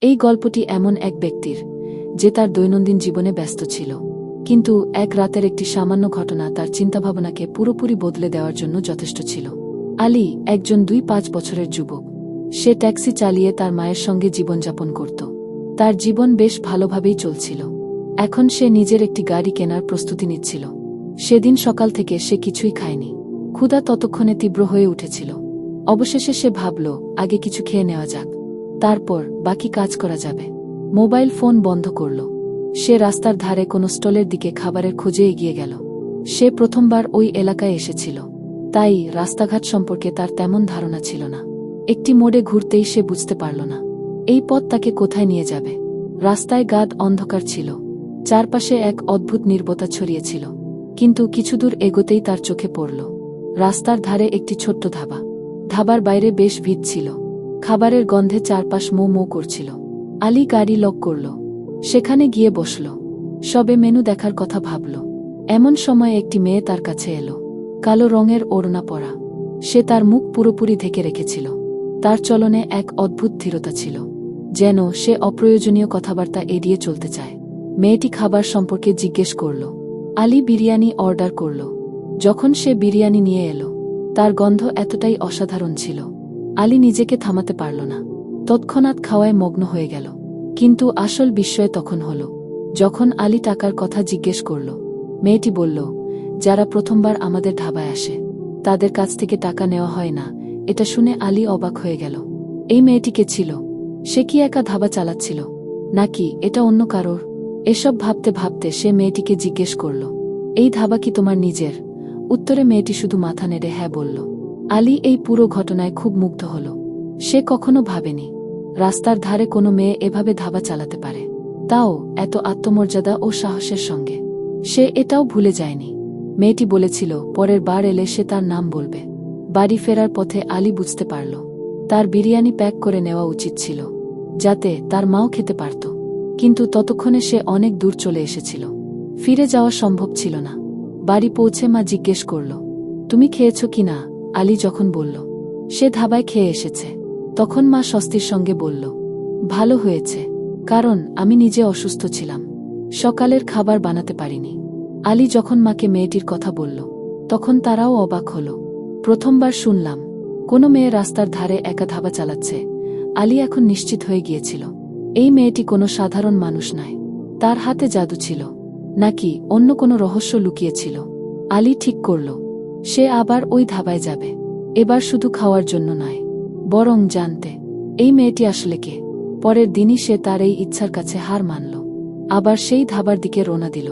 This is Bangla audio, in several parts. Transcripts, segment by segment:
এই গল্পটি এমন এক ব্যক্তির, যে তার দৈনন্দিন জীবনে ব্যস্ত ছিল। কিন্তু এক রাতের একটি সামান্য ঘটনা তার চিন্তাভাবনাকে পুরোপুরি বদলে দেওয়ার জন্য যথেষ্ট ছিল। আলী একজন দুই পাঁচ বছরের যুবক। সে ট্যাক্সি চালিয়ে তার মায়ের সঙ্গে জীবনযাপন করত। তার জীবন বেশ ভালোভাবেই চলছিল। এখন সে নিজের একটি গাড়ি কেনার প্রস্তুতি নিচ্ছিল। সেদিন সকাল থেকে সে কিছুই খায়নি। ক্ষুধা ততক্ষণে তীব্র হয়ে উঠেছিল। অবশেষে সে ভাবল, আগে কিছু খেয়ে নেওয়া যাক। তারপর বাকি কাজ করা যাবে। মোবাইল ফোন বন্ধ করল। সে রাস্তার ধারে কোনো স্টলের দিকে খাবারের খোঁজে এগিয়ে গেল। সে প্রথমবার ওই এলাকায় এসেছিল। তাই রাস্তাঘাট সম্পর্কে তার তেমন ধারণা ছিল না। একটি মোড়ে ঘুরতেই সে বুঝতে পারল না। এই পথ তাকে কোথায় নিয়ে যাবে? রাস্তায় গাদ অন্ধকার ছিল। চারপাশে এক অদ্ভুত নির্বতা ছড়িয়েছিল কিন্তু কিছুদূর এগোতেই তার চোখে পড়ল। রাস্তার ধারে একটি ছোট্ট ধাবা। ধাবার বাইরে বেশ ভিড় ছিল। খাবারের গন্ধে চারপাশ মো মো করছিল। আলী গাড়ি লক করল। সেখানে গিয়ে বসল। সবে মেনু দেখার কথা ভাবল। এমন সময় একটি মেয়ে তার কাছে এলো। কালো রঙের ওড়না পরা। সে তার মুখ পুরোপুরি ঢেকে রেখেছিল। তার চলনে এক অদ্ভুত ধীরতা ছিল। যেন সে অপ্রয়োজনীয় কথাবার্তা এড়িয়ে চলতে চায়। মেয়েটি খাবার সম্পর্কে জিজ্ঞেস করল। আলী বিরিয়ানি অর্ডার করল। যখন সে বিরিয়ানি নিয়ে এলো, তার গন্ধ এতটাই অসাধারণ ছিল। আলী নিজেকে থামাতে পারল না। তৎক্ষণাৎ খাওয়ায় মগ্ন হয়ে গেল। কিন্তু আসল বিস্ময় তখন হল, যখন আলী টাকার কথা জিজ্ঞেস করল। মেয়েটি বলল, যারা প্রথমবার আমাদের ধাবায় আসে, তাদের কাছ থেকে টাকা নেওয়া হয় না। এটা শুনে আলী অবাক হয়ে গেল। এই মেয়েটিকে ছিল? সে কি একা ধাবা চালাচ্ছিল? নাকি এটা অন্য কারোর? এসব ভাবতে ভাবতে সে মেয়েটিকে জিজ্ঞেস করল, এই ধাবা কি তোমার নিজের? উত্তরে মেয়েটি শুধু মাথা নেড়ে হ্যাঁ বলল আলী এই পুরো ঘটনায় খুব মুগ্ধ হল। সে কখনো ভাবেনি, রাস্তার ধারে কোনো মেয়ে এভাবে ধাবা চালাতে পারে। তাও এত আত্মমর্যাদা ও সাহসের সঙ্গে। সে এটাও ভুলে যায়নি। মেয়েটি বলেছিল, পরের বার এলে সে তার নাম বলবে। বাড়ি ফেরার পথে আলী বুঝতে পারল, তার বিরিয়ানি প্যাক করে নেওয়া উচিত ছিল, যাতে তার মাও খেতে পারত। কিন্তু ততক্ষণে সে অনেক দূর চলে এসেছিল। ফিরে যাওয়া সম্ভব ছিল না। বাড়ি পৌঁছে মা জিজ্ঞেস করল, তুমি খেয়েছ কি না? আলী যখন বলল, সে ধাবায় খেয়ে এসেছে। তখন মা স্বস্তির সঙ্গে বলল, ভালো হয়েছে, কারণ আমি নিজে অসুস্থ ছিলাম। সকালের খাবার বানাতে পারিনি। আলী যখন মাকে মেয়েটির কথা বলল, তখন তারাও অবাক হল। প্রথমবার শুনলাম, কোনো মেয়ে রাস্তার ধারে একা ধাবা চালাচ্ছে। আলী এখন নিশ্চিত হয়ে গিয়েছিল, এই মেয়েটি কোনো সাধারণ মানুষ নয়। তার হাতে জাদু ছিল, নাকি অন্য কোনো রহস্য লুকিয়েছিল। আলী ঠিক করল সে আবার ওই ধাবায় যাবে। এবার শুধু খাওয়ার জন্য নয়, বরং জানতে, এই মেয়েটি আসলে কে? পরের দিনই সে তার এই ইচ্ছার কাছে হার মানল। আবার সেই ধাবার দিকে রোনা দিল।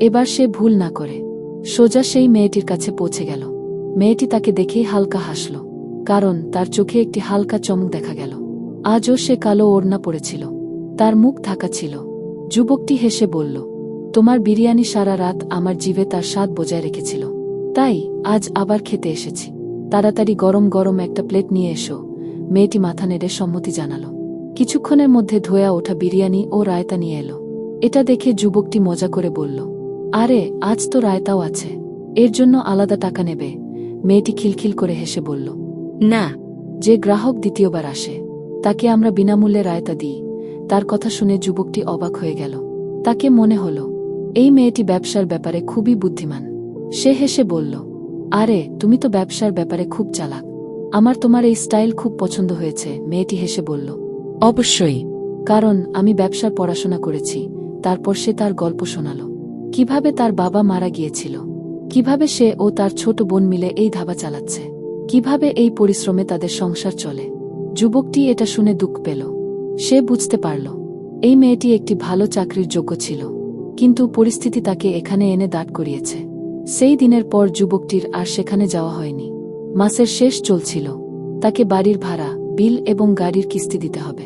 এবার সে ভুল না করে, সোজা সেই মেয়েটির কাছে পৌঁছে গেল। মেয়েটি তাকে দেখেই হালকা হাসল, কারণ তার চোখে একটি হালকা চমক দেখা গেল। আজও সে কালো ওড়না পড়েছিল তার মুখ ঢাকা ছিল। যুবকটি হেসে বলল, তোমার বিরিয়ানি সারা রাত আমার জিভে তার স্বাদ বজায় রেখেছিল। তাই আজ আবার খেতে এসেছি। তাড়াতাড়ি গরম গরম একটা প্লেট নিয়ে এসো। মেয়েটি মাথা নেড়ে সম্মতি জানাল। কিছুক্ষণের মধ্যে ধোয়া ওঠা বিরিয়ানি ও রায়তা নিয়ে এলো। এটা দেখে যুবকটি মজা করে বলল, আরে, আজ তো রায়তাও আছে। এর জন্য আলাদা টাকা নেবে। মেয়েটি খিলখিল করে হেসে বলল, না, যে গ্রাহক দ্বিতীয়বার আসে, তাকে আমরা বিনামূল্যে রায়তা দিই। তার কথা শুনে যুবকটি অবাক হয়ে গেল। তাকে মনে হল, এই মেয়েটি ব্যবসার ব্যাপারে খুবই বুদ্ধিমান। সে হেসে বলল আরে তুমি তো ব্যবসার ব্যাপারে খুব চালাক। আমার তোমার এই স্টাইল খুব পছন্দ হয়েছে মেয়েটি হেসে বলল। অবশ্যই। কারণ আমি ব্যবসার পড়াশোনা করেছি তারপর সে তার গল্প শোনাল। কীভাবে তার বাবা মারা গিয়েছিল? কীভাবে সে ও তার ছোট বোন মিলে এই ধাবা চালাচ্ছে? কীভাবে এই পরিশ্রমে তাদের সংসার চলে? যুবকটি এটা শুনে দুঃখ পেল। সে বুঝতে পারল এই মেয়েটি একটি ভালো চাকরির যোগ্য ছিল। কিন্তু পরিস্থিতি তাকে এখানে এনে দাঁড় করিয়েছে। সেই দিনের পর যুবকটির আর সেখানে যাওয়া হয়নি। মাসের শেষ চলছিল। তাকে বাড়ির ভাড়া, বিল এবং গাড়ির কিস্তি দিতে হবে।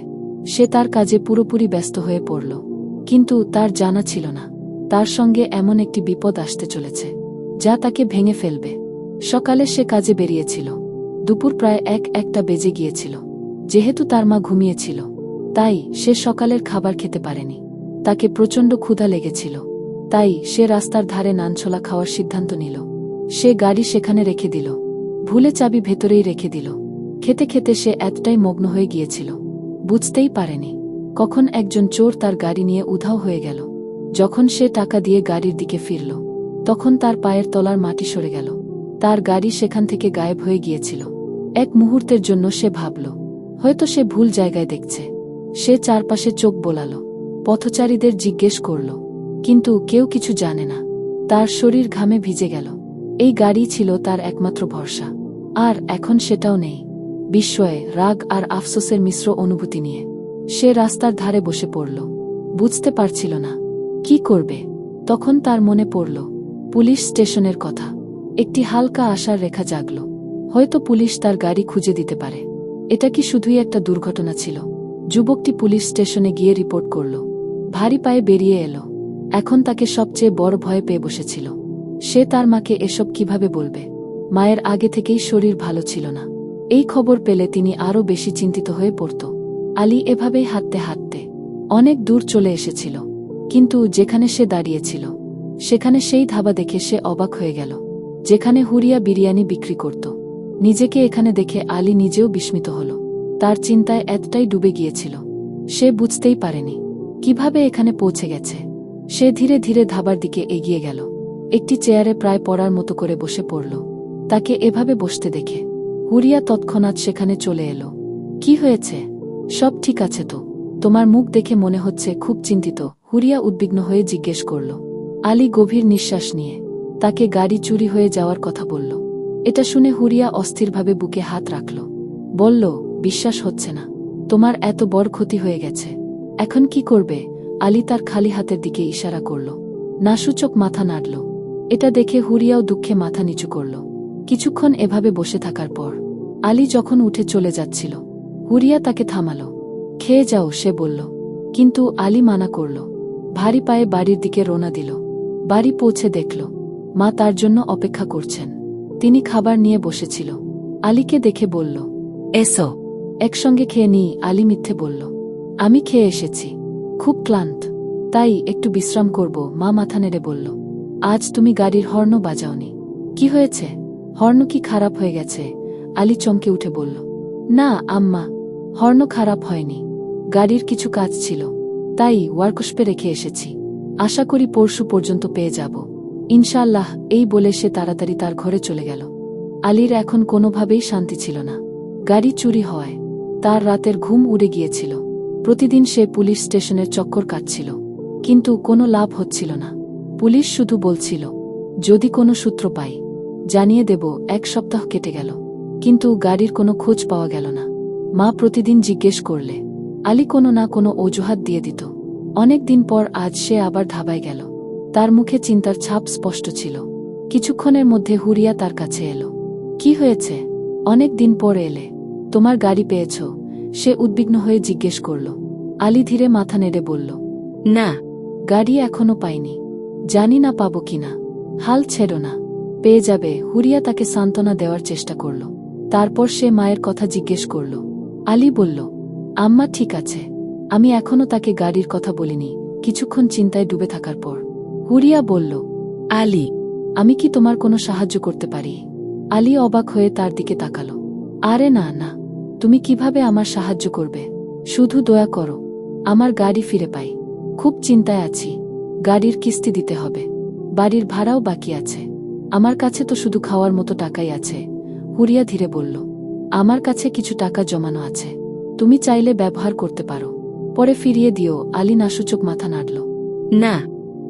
সে তার কাজে পুরোপুরি ব্যস্ত হয়ে পড়ল। কিন্তু তার জানা ছিল না। তার সঙ্গে এমন একটি বিপদ আসতে চলেছে, যা তাকে ভেঙে ফেলবে। সকালে সে কাজে বেরিয়েছিল। দুপুর প্রায় এক, একটা বেজে গিয়েছিল। যেহেতু তার মা ঘুমিয়েছিল, তাই সে সকালের খাবার খেতে পারেনি। তাকে প্রচণ্ড ক্ষুধা লেগেছিল। তাই সে রাস্তার ধারে নানছোলা খাওয়ার সিদ্ধান্ত নিল। সে গাড়ি সেখানে রেখে দিল। ভুলে চাবি ভেতরেই রেখে দিল। খেতে খেতে সে এতটাই মগ্ন হয়ে গিয়েছিল। বুঝতেই পারেনি। কখন একজন চোর তার গাড়ি নিয়ে উধাও হয়ে গেল। যখন সে টাকা দিয়ে গাড়ির দিকে ফিরল, তখন তার পায়ের তলার মাটি সরে গেল। তার গাড়ি সেখান থেকে গায়েব হয়ে গিয়েছিল। এক মুহূর্তের জন্য সে ভাবল, হয়তো সে ভুল জায়গায় দেখছে। সে চারপাশে চোখ বোলাল। পথচারীদের জিজ্ঞেস করল কিন্তু কেউ কিছু জানে না। তার শরীর ঘামে ভিজে গেল। এই গাড়ি ছিল তার একমাত্র ভরসা। আর এখন সেটাও নেই। বিস্ময়ে রাগ আর আফসোসের মিশ্র অনুভূতি নিয়ে। সে রাস্তার ধারে বসে পড়ল। বুঝতে পারছিল না। কি করবে? তখন তার মনে পড়ল, পুলিশ স্টেশনের কথা। একটি হালকা আশার রেখা জাগল। হয়তো পুলিশ তার গাড়ি খুঁজে দিতে পারে। এটা কি শুধুই একটা দুর্ঘটনা ছিল? যুবকটি পুলিশ স্টেশনে গিয়ে রিপোর্ট করল। ভারী পায়ে বেরিয়ে এলো। এখন তাকে সবচেয়ে বড় ভয় পেয়ে বসেছিল। সে তার মাকে এসব কীভাবে বলবে? মায়ের আগে থেকেই শরীর ভালো ছিল না। এই খবর পেলে তিনি আরও বেশি চিন্তিত হয়ে পড়ত। আলী এভাবেই হাঁটতে হাঁটতে অনেক দূর চলে এসেছিল। কিন্তু যেখানে সে দাঁড়িয়েছিল, সেখানে সেই ধাবা দেখে সে অবাক হয়ে গেল। যেখানে হুরিয়া বিরিয়ানি বিক্রি করত। নিজেকে এখানে দেখে আলী নিজেও বিস্মিত হল। তার চিন্তায় এতটাই ডুবে গিয়েছিল। সে বুঝতেই পারেনি, কীভাবে এখানে পৌঁছে গেছে। সে ধীরে ধীরে ধাবার দিকে এগিয়ে গেল। একটি চেয়ারে প্রায় পড়ার মতো করে বসে পড়ল। তাকে এভাবে বসতে দেখে হুরিয়া তৎক্ষণাৎ সেখানে চলে এলো। কি হয়েছে? সব ঠিক আছে তো। তোমার মুখ দেখে মনে হচ্ছে খুব চিন্তিত, হুরিয়া উদ্বিগ্ন হয়ে জিজ্ঞেস করল। আলী গভীর নিঃশ্বাস নিয়ে তাকে গাড়ি চুরি হয়ে যাওয়ার কথা বলল। এটা শুনে হুরিয়া অস্থিরভাবে বুকে হাত রাখল। বলল, বিশ্বাস হচ্ছে না। তোমার এত বড় ক্ষতি হয়ে গেছে। এখন কি করবে? আলী তার খালি হাতের দিকে ইশারা করল। নাসূচক মাথা নাড়ল। এটা দেখে হুরিয়াও দুঃখে মাথা নিচু করল। কিছুক্ষণ এভাবে বসে থাকার পর আলী যখন উঠে চলে যাচ্ছিল, হুরিয়া তাকে থামাল। খেয়ে যাও, সে বলল। কিন্তু আলী মানা করল। ভারী পায়ে বাড়ির দিকে রোনা দিল। বাড়ি পৌঁছে দেখল। মা তার জন্য অপেক্ষা করছেন। তিনি খাবার নিয়ে বসেছিল। আলীকে দেখে বলল, এসো। একসঙ্গে খেয়ে নিই আলী মিথ্যে বলল, আমি খেয়ে এসেছি। খুব ক্লান্ত। তাই একটু বিশ্রাম করব, মা মাথা নেড়ে বলল। আজ তুমি গাড়ির হর্ন বাজাওনি। কি হয়েছে? হর্ন কি খারাপ হয়ে গেছে? আলী চমকে উঠে বলল। না, আম্মা, হর্ন খারাপ হয়নি। গাড়ির কিছু কাজ ছিল। তাই ওয়ার্কশপে রেখে এসেছি। আশা করি পরশু পর্যন্ত পেয়ে যাব। ইনশাল্লাহ এই বলে সে তাড়াতাড়ি তার ঘরে চলে গেল। আলীর এখন কোনোভাবেই শান্তি ছিল না। গাড়ি চুরি হয়। তার রাতের ঘুম উড়ে গিয়েছিল। প্রতিদিন সে পুলিশ স্টেশনের চক্কর কাটছিল। কিন্তু কোনো লাভ হচ্ছিল না। পুলিশ শুধু বলছিল, যদি কোনো সূত্র পাই, জানিয়ে দেব, এক সপ্তাহ কেটে গেল। কিন্তু গাড়ির কোনো খোঁজ পাওয়া গেল না। মা প্রতিদিন জিজ্ঞেস করলে, আলী কোনো না কোনো অজুহাত দিয়ে দিত। অনেক দিন পর আজ সে আবার ধাবায় গেল। তার মুখে চিন্তার ছাপ স্পষ্ট ছিল। কিছুক্ষণের মধ্যে হুরিয়া তার কাছে এলো। কি হয়েছে? অনেক দিন পর এলে। তোমার গাড়ি পেয়েছ। সে উদ্বিগ্ন হয়ে জিজ্ঞেস করল। আলী ধীরে মাথা নেড়ে বলল, না, গাড়ি এখনও পাইনি। জানি না পাবো কিনা। হাল ছেড়ো না। পেয়ে যাবে। হুরিয়া তাকে সান্ত্বনা দেওয়ার চেষ্টা করল। তারপর সে মায়ের কথা জিজ্ঞেস করল। আলী বলল, আম্মা, ঠিক আছে। আমি এখনও তাকে গাড়ির কথা বলিনি। কিছুক্ষণ চিন্তায় ডুবে থাকার পর। হুরিয়া বলল, আলী, আমি কি তোমার কোনো সাহায্য করতে পারি? আলী অবাক হয়ে তার দিকে তাকালো। আরে না না। তুমি কীভাবে আমার সাহায্য করবে? শুধু দয়া করো, আমার গাড়ি ফিরে পাই। খুব চিন্তায় আছি, গাড়ির কিস্তি দিতে হবে। বাড়ির ভাড়াও বাকি আছে। আমার কাছে তো শুধু খাওয়ার মতো টাকাই আছে, হুরিয়া ধীরে বলল। আমার কাছে কিছু টাকা জমানো আছে। তুমি চাইলে ব্যবহার করতে পারো। পরে ফিরিয়ে দিও, আলী নাসূচক মাথা নাড়ল। না,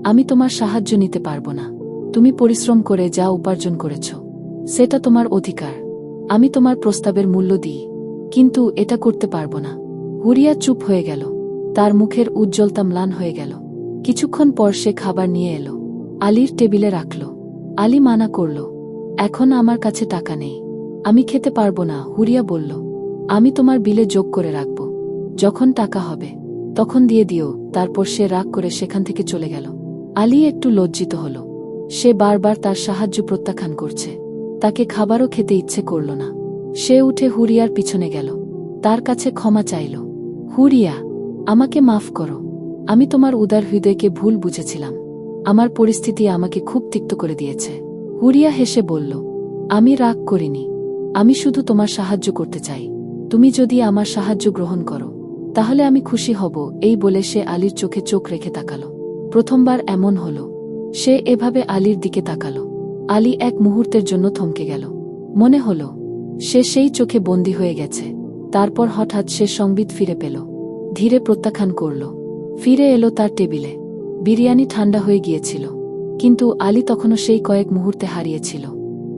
আমি তোমার সাহায্য নিতে পারব না। তুমি পরিশ্রম করে যা উপার্জন করেছ, সেটা তোমার অধিকার। আমি তোমার প্রস্তাবের মূল্য দিই। কিন্তু এটা করতে পারব না। হুরিয়া চুপ হয়ে গেল। তার মুখের উজ্জ্বলতা ম্লান হয়ে গেল। কিছুক্ষণ পর সে খাবার নিয়ে এলো। আলীর টেবিলে রাখল। আলী মানা করল, এখন আমার কাছে টাকা নেই। আমি খেতে পারব না, হুরিয়া বলল। আমি তোমার বিলে যোগ করে রাখব। যখন টাকা হবে, তখন দিয়ে দিও। তারপর সে রাগ করে সেখান থেকে চলে গেল। আলী একটু লজ্জিত হল। সে বারবার তার সাহায্য প্রত্যাখ্যান করছে। তাকে খাবারও খেতে ইচ্ছে করল না। সে উঠে হুরিয়ার পিছনে গেল। তার কাছে ক্ষমা চাইল। হুরিয়া, আমাকে মাফ করো। আমি তোমার উদার হৃদয়কে ভুল বুঝেছিলাম। আমার পরিস্থিতি আমাকে খুব তিক্ত করে দিয়েছে। হুরিয়া হেসে বলল, আমি রাগ করিনি। আমি শুধু তোমার সাহায্য করতে চাই। তুমি যদি আমার সাহায্য গ্রহণ করো, তাহলে আমি খুশি হব, এই বলে সে আলীর চোখে চোখ রেখে তাকাল। প্রথমবার এমন হল। সে এভাবে আলীর দিকে তাকাল। আলী এক মুহূর্তের জন্য থমকে গেল। মনে হল সে সেই চোখে বন্দী হয়ে গেছে। তারপর হঠাৎ সে সংবিত ফিরে পেল। ধীরে প্রত্যাখ্যান করল। ফিরে এলো তার টেবিলে। বিরিয়ানি ঠান্ডা হয়ে গিয়েছিল। কিন্তু আলী তখনও সেই কয়েক মুহূর্তে হারিয়েছিল।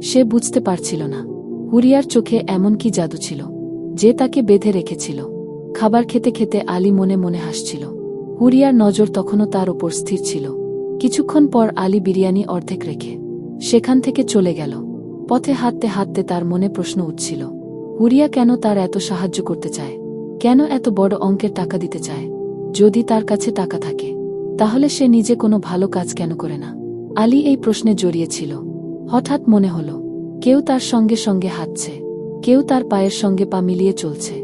সে বুঝতে পারছিল না। হুরিয়ার চোখে এমন কি জাদু ছিল, যে তাকে বেঁধে রেখেছিল। খাবার খেতে খেতে আলী মনে মনে হাসছিল। হুরিয়ার নজর তখনও তার ওপর স্থির ছিল। কিছুক্ষণ পর আলী বিরিয়ানি অর্ধেক রেখে সেখান থেকে চলে গেল। পথে হাঁটতে হাঁটতে তার মনে প্রশ্ন উঠছিল, হুরিয়া কেন তার এত সাহায্য করতে চায়? কেন এত বড় অঙ্কের টাকা দিতে চায়? যদি তার কাছে টাকা থাকে, তাহলে সে নিজে কোনো ভালো কাজ কেন করে না? আলী এই প্রশ্নে জড়িয়েছিল। হঠাৎ মনে হল, কেউ তার সঙ্গে সঙ্গে হাঁটছে, কেউ তার পায়ের সঙ্গে পা মিলিয়ে চলছে।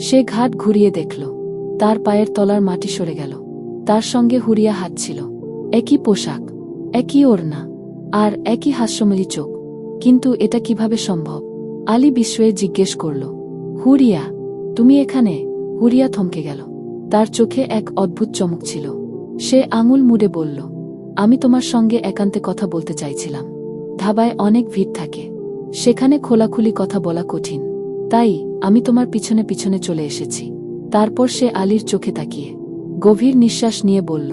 সে ঘাট ঘুরিয়ে দেখল, তার পায়ের তলার মাটি সরে গেল। তার সঙ্গে হুরিয়া হাঁটছিল। একই পোশাক, একই ওড়না, আর একই হাস্যময়ী চোখ। কিন্তু এটা কীভাবে সম্ভব? আলী বিস্ময়ে জিজ্ঞেস করল, হুরিয়া, তুমি এখানে? হুরিয়া থমকে গেল। তার চোখে এক অদ্ভুত চমক ছিল। সে আঙুল মুড়ে বলল, আমি তোমার সঙ্গে একান্তে কথা বলতে চাইছিলাম। ধাবায় অনেক ভিড় থাকে। সেখানে খোলাখুলি কথা বলা কঠিন। তাই আমি তোমার পিছনে পিছনে চলে এসেছি। তারপর সে আলীর চোখে তাকিয়ে গভীর নিঃশ্বাস নিয়ে বলল,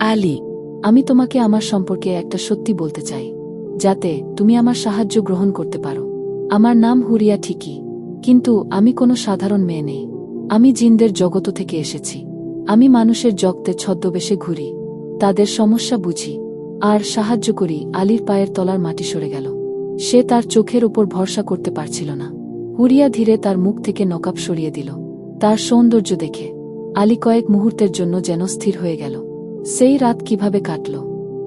আলী, আমি তোমাকে আমার সম্পর্কে একটা সত্যি বলতে চাই। যাতে তুমি আমার সাহায্য গ্রহণ করতে পারো। আমার নাম হুরিয়া ঠিকই, কিন্তু আমি কোনো সাধারণ মেয়ে নেই। আমি জিনদের জগত থেকে এসেছি। আমি মানুষের জগতে ছদ্মবেশে ঘুরি। তাদের সমস্যা বুঝি। আর সাহায্য করি আলীর পায়ের তলার মাটি সরে গেল। সে তার চোখের উপর ভরসা করতে পারছিল না। হুরিয়া ধীরে তার মুখ থেকে নকাব সরিয়ে দিল। তার সৌন্দর্য দেখে আলী কয়েক মুহূর্তের জন্য যেন স্থির হয়ে গেল। সেই রাত কীভাবে কাটল?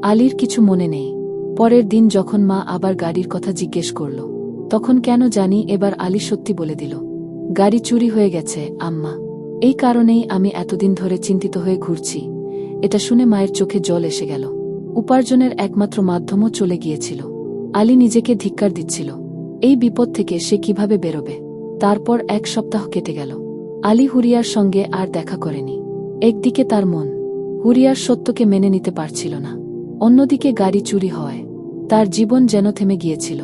আলীর কিছু মনে নেই। পরের দিন যখন মা আবার গাড়ির কথা জিজ্ঞেস করল, তখন কেন জানি এবার আলী সত্যি বলে দিল, গাড়ি চুরি হয়ে গেছে, আম্মা। এই কারণেই আমি এতদিন ধরে চিন্তিত হয়ে ঘুরছি। এটা শুনে মায়ের চোখে জল এসে গেল। উপার্জনের একমাত্র মাধ্যমও চলে গিয়েছিল। আলী নিজেকে ধিক্কার দিচ্ছিল, এই বিপদ থেকে সে কীভাবে বেরোবে? তারপর এক সপ্তাহ কেটে গেল। আলী হুরিয়ার সঙ্গে আর দেখা করেনি। একদিকে তার মন, হুরিয়ার সত্যকে মেনে নিতে পারছিল না। অন্যদিকে গাড়ি চুরি হয়। তার জীবন যেন থেমে গিয়েছিল।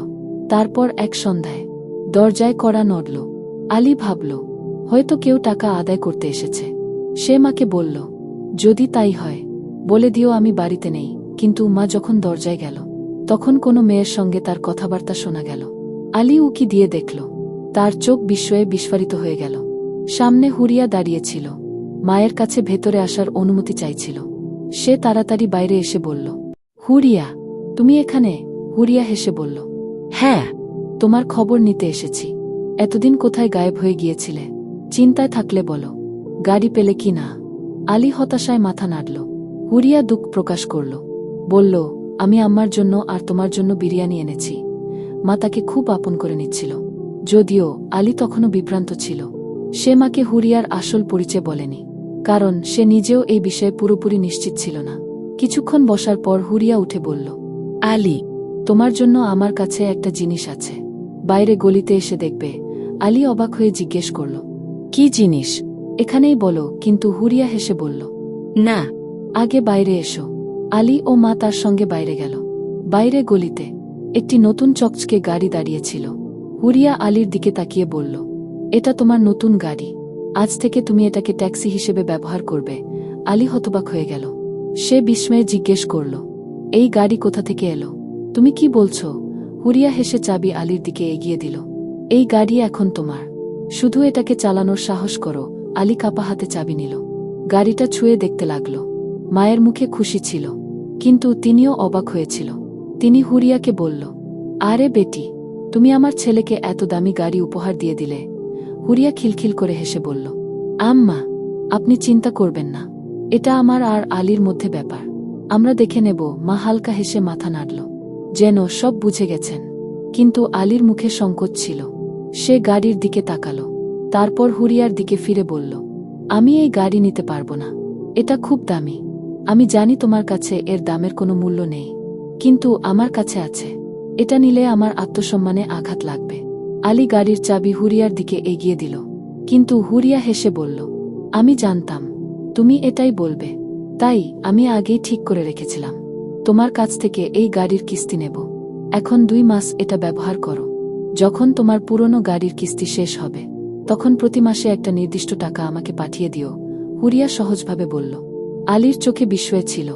তারপর এক সন্ধ্যায় দরজায় কড়া নড়ল। আলী ভাবল, হয়তো কেউ টাকা আদায় করতে এসেছে। সে মাকে বলল, যদি তাই হয়, বলে দিও আমি বাড়িতে নেই। কিন্তু মা যখন দরজায় গেল, তখন কোনো মেয়ের সঙ্গে তার কথাবার্তা শোনা গেল। আলী উকি দিয়ে দেখল, তার চোখ বিস্ময়ে বিস্ফারিত হয়ে গেল। সামনে হুরিয়া দাঁড়িয়েছিল মায়ের কাছে ভেতরে আসার অনুমতি চাইছিল। সে তাড়াতাড়ি বাইরে এসে বলল হুরিয়া, তুমি এখানে? হুরিয়া হেসে বলল হ্যাঁ তোমার খবর নিতে এসেছি। এতদিন কোথায় গায়েব হয়ে গিয়েছিলে? চিন্তায় থাকলে বলো। গাড়ি পেলে কি না? আলী হতাশায় মাথা নাড়ল। হুরিয়া দুঃখ প্রকাশ করল। বলল, আমি আম্মার জন্য আর তোমার জন্য বিরিয়ানি এনেছি। মা তাকে খুব আপন করে নিচ্ছিল। যদিও আলী তখনও বিভ্রান্ত ছিল। সে মাকে হুরিয়ার আসল পরিচয় বলেনি। কারণ সে নিজেও এই বিষয়ে পুরোপুরি নিশ্চিত ছিল না। কিছুক্ষণ বসার পর হুরিয়া উঠে বলল, আলী, তোমার জন্য আমার কাছে একটা জিনিস আছে। বাইরে গলিতে এসে দেখবে। আলী অবাক হয়ে জিজ্ঞেস করল, কি জিনিস? এখানেই বলো। কিন্তু হুরিয়া হেসে বলল, না, আগে বাইরে এসো। আলী ও মা তার সঙ্গে বাইরে গেল। বাইরে গলিতে একটি নতুন চকচকে গাড়ি দাঁড়িয়েছিল হুরিয়া আলীর দিকে তাকিয়ে বলল, এটা তোমার নতুন গাড়ি। আজ থেকে তুমি এটাকে ট্যাক্সি হিসেবে ব্যবহার করবে। আলী হতবাক হয়ে গেল। সে বিস্ময়ে জিজ্ঞেস করল, এই গাড়ি কোথা থেকে এলো? তুমি কি বলছো? হুরিয়া হেসে চাবি আলীর দিকে এগিয়ে দিল, এই গাড়ি এখন তোমার। শুধু এটাকে চালানোর সাহস করো, আলী কাপা হাতে চাবি নিল। গাড়িটা ছুঁয়ে দেখতে লাগল। মায়ের মুখে খুশি ছিল, কিন্তু তিনিও অবাক হয়েছিল। তিনি হুরিয়াকে বলল, আরে বেটি, তুমি আমার ছেলেকে এত দামি গাড়ি উপহার দিয়ে দিলে। হুরিয়া খিলখিল করে হেসে বলল, আম্মা, আপনি চিন্তা করবেন না। এটা আমার আর আলীর মধ্যে ব্যাপার। আমরা দেখে নেব মা হালকা হেসে মাথা নাড়ল। যেন সব বুঝে গেছেন। কিন্তু আলীর মুখে সংকোচ ছিল। সে গাড়ির দিকে তাকালো। তারপর হুরিয়ার দিকে ফিরে বলল, আমি এই গাড়ি নিতে পারব না। এটা খুব দামি। আমি জানি তোমার কাছে এর দামের কোনো মূল্য নেই। কিন্তু আমার কাছে আছে। এটা নিলে আমার আত্মসম্মানে আঘাত লাগবে। আলী গাড়ির চাবি হুরিয়ার দিকে এগিয়ে দিল। কিন্তু হুরিয়া হেসে বলল, আমি জানতাম। তুমি এটাই বলবে। তাই আমি আগেই ঠিক করে রেখেছিলাম। তোমার কাছ থেকে এই গাড়ির কিস্তি নেব। এখন দুই মাস এটা ব্যবহার করো। যখন তোমার পুরনো গাড়ির কিস্তি শেষ হবে, তখন প্রতি মাসে একটা নির্দিষ্ট টাকা আমাকে পাঠিয়ে দিও, হুরিয়া সহজভাবে বলল। আলীর চোখে বিস্ময় ছিল।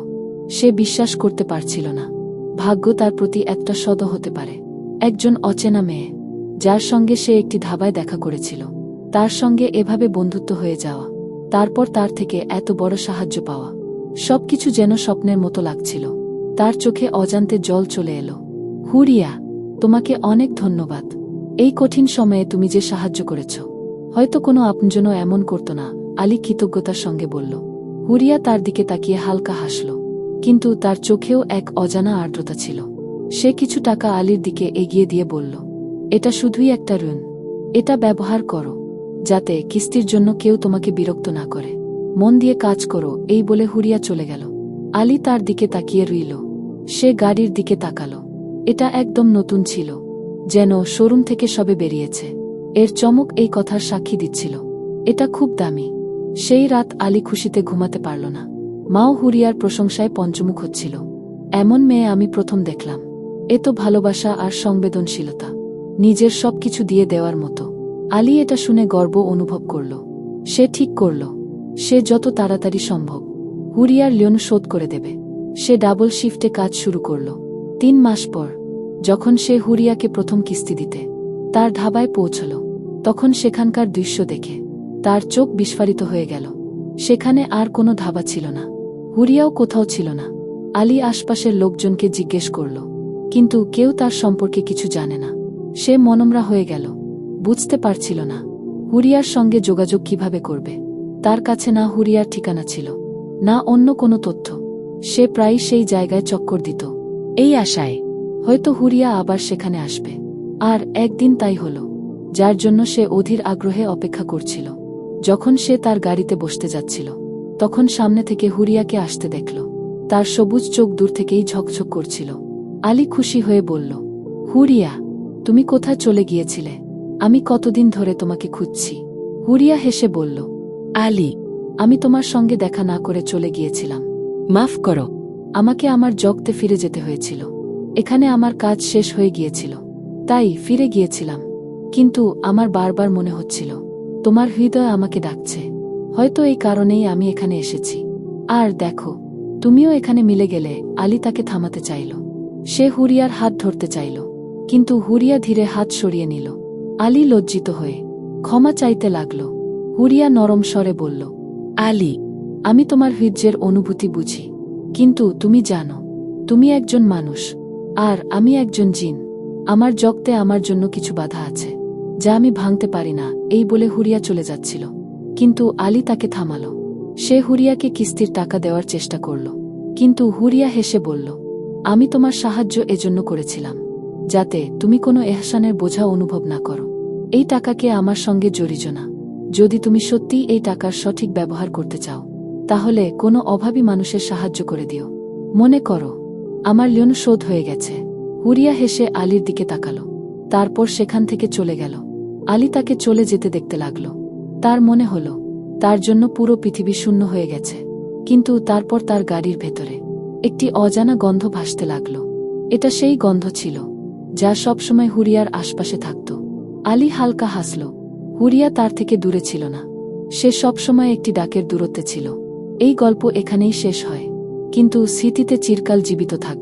সে বিশ্বাস করতে পারছিল না। ভাগ্য তার প্রতি একটা সদ হতে পারে। একজন অচেনা মেয়ে, যার সঙ্গে সে একটি ধাবায় দেখা করেছিল। তার সঙ্গে এভাবে বন্ধুত্ব হয়ে যাওয়া। তারপর তার থেকে এত বড় সাহায্য পাওয়া। সবকিছু যেন স্বপ্নের মতো লাগছিল। তার চোখে অজান্তে জল চলে এলো। হুরিয়া, তোমাকে অনেক ধন্যবাদ। এই কঠিন সময়ে তুমি যে সাহায্য করেছ। হয়তো কোনো আপনজনও এমন করত না, আলী কৃতজ্ঞতার সঙ্গে বলল। হুরিয়া তার দিকে তাকিয়ে হালকা হাসল। কিন্তু তার চোখেও এক অজানা আর্দ্রতা ছিল। সে কিছু টাকা আলীর দিকে এগিয়ে দিয়ে বলল, এটা শুধুই একটা ঋণ। এটা ব্যবহার করো। যাতে কিস্তির জন্য কেউ তোমাকে বিরক্ত না করে। মন দিয়ে কাজ করো, এই বলে হুরিয়া চলে গেল। আলী তার দিকে তাকিয়ে রইল। সে গাড়ির দিকে তাকালো। এটা একদম নতুন ছিল, যেন শোরুম থেকে সবে বেরিয়েছে। এর চমক এই কথার সাক্ষী দিচ্ছিল। এটা খুব দামি। সেই রাত আলী খুশিতে ঘুমাতে পারল না। মাও হুরিয়ার প্রশংসায় পঞ্চমুখ হচ্ছিল। এমন মেয়ে আমি প্রথম দেখলাম। এ তো ভালোবাসা আর সংবেদনশীলতা। নিজের সবকিছু দিয়ে দেওয়ার মতো। আলী এটা শুনে গর্ব অনুভব করল। সে ঠিক করল। সে যত তাড়াতাড়ি সম্ভব। হুরিয়ার লিওন শোধ করে দেবে। সে ডাবল শিফটে কাজ শুরু করল। তিন মাস পর, যখন সে হুরিয়াকে প্রথম কিস্তি দিতে, তার ধাবায় পৌঁছল। তখন সেখানকার দৃশ্য দেখে, তার চোখ বিস্ফারিত হয়ে গেল। সেখানে আর কোনো ধাবা ছিল না। হুরিয়াও কোথাও ছিল না। আলী আশপাশের লোকজনকে জিজ্ঞেস করল, কিন্তু কেউ তার সম্পর্কে কিছু জানে না। সে মনমরা হয়ে গেল। বুঝতে পারছিল না, হুরিয়ার সঙ্গে যোগাযোগ কীভাবে করবে। তার কাছে না হুরিয়ার ঠিকানা ছিল, না অন্য কোনো তথ্য। সে প্রায় সেই জায়গায় চক্কর দিত। এই আশায়, হয়তো হুরিয়া আবার সেখানে আসবে। আর একদিন তাই হল, যার জন্য সে অধীর আগ্রহে অপেক্ষা করছিল। যখন সে তার গাড়িতে বসতে যাচ্ছিল, তখন সামনে থেকে হুরিয়াকে আসতে দেখল। তার সবুজ চোখ দূর থেকেই ঝকঝক করছিল। আলী খুশি হয়ে বলল, হুরিয়া, তুমি কোথায় চলে গিয়েছিলে? আমি কতদিন ধরে তোমাকে খুঁজছি। হুরিয়া হেসে বলল, আলি, আমি তোমার সঙ্গে দেখা না করে চলে গিয়েছিলাম। মাফ করো, আমাকে আমার জগতে ফিরে যেতে হয়েছিল। এখানে আমার কাজ শেষ হয়ে গিয়েছিল। তাই ফিরে গিয়েছিলাম। কিন্তু আমার বারবার মনে হচ্ছিল, তোমার হৃদয় আমাকে ডাকছে। হয়তো এই কারণেই আমি এখানে এসেছি। আর দেখো, তুমিও এখানে মিলে গেলে আলী তাকে থামাতে চাইল। সে হুরিয়ার হাত ধরতে চাইল। কিন্তু হুরিয়া ধীরে হাত সরিয়ে নিল। আলী লজ্জিত হয়ে ক্ষমা চাইতে লাগল। হুরিয়া নরম স্বরে বলল, আলী, আমি তোমার হৃজ্যের অনুভূতি বুঝি, কিন্তু তুমি জানো, তুমি একজন মানুষ, আর আমি একজন জিন। আমার জগতে আমার জন্য কিছু বাধা আছে, যা আমি ভাঙতে পারি না, এই বলে হুরিয়া চলে যাচ্ছিল। কিন্তু আলী তাকে থামাল। সে হুরিয়াকে কিস্তির টাকা দেওয়ার চেষ্টা করল। কিন্তু হুরিয়া হেসে বলল, আমি তোমার সাহায্য এজন্য করেছিলাম। যাতে তুমি কোনো এহসানের বোঝা অনুভব না করো। এই টাকাকে আমার সঙ্গে জড়িজ না। যদি তুমি সত্যিই এই টাকার সঠিক ব্যবহার করতে চাও, তাহলে কোনো অভাবী মানুষের সাহায্য করে দিও। মনে করো, আমার লোন শোধ হয়ে গেছে। হুরিয়া হেসে আলীর দিকে তাকাল। তারপর সেখান থেকে চলে গেল। আলী তাকে চলে যেতে দেখতে লাগল। তার মনে হল, তার জন্য পুরো পৃথিবী শূন্য হয়ে গেছে। কিন্তু তারপর তার গাড়ির ভেতরে একটি অজানা গন্ধ ভাসতে লাগল। এটা সেই গন্ধ ছিল। যা সবসময় হুরিয়ার আশপাশে থাকত। আলী হালকা হাসল। হুরিয়া তার থেকে দূরে ছিল না। সে সবসময় একটি ডাকের দূরত্বে ছিল। এই গল্প এখানেই শেষ হয়। কিন্তু স্মৃতিতে চিরকাল জীবিত থাকবে।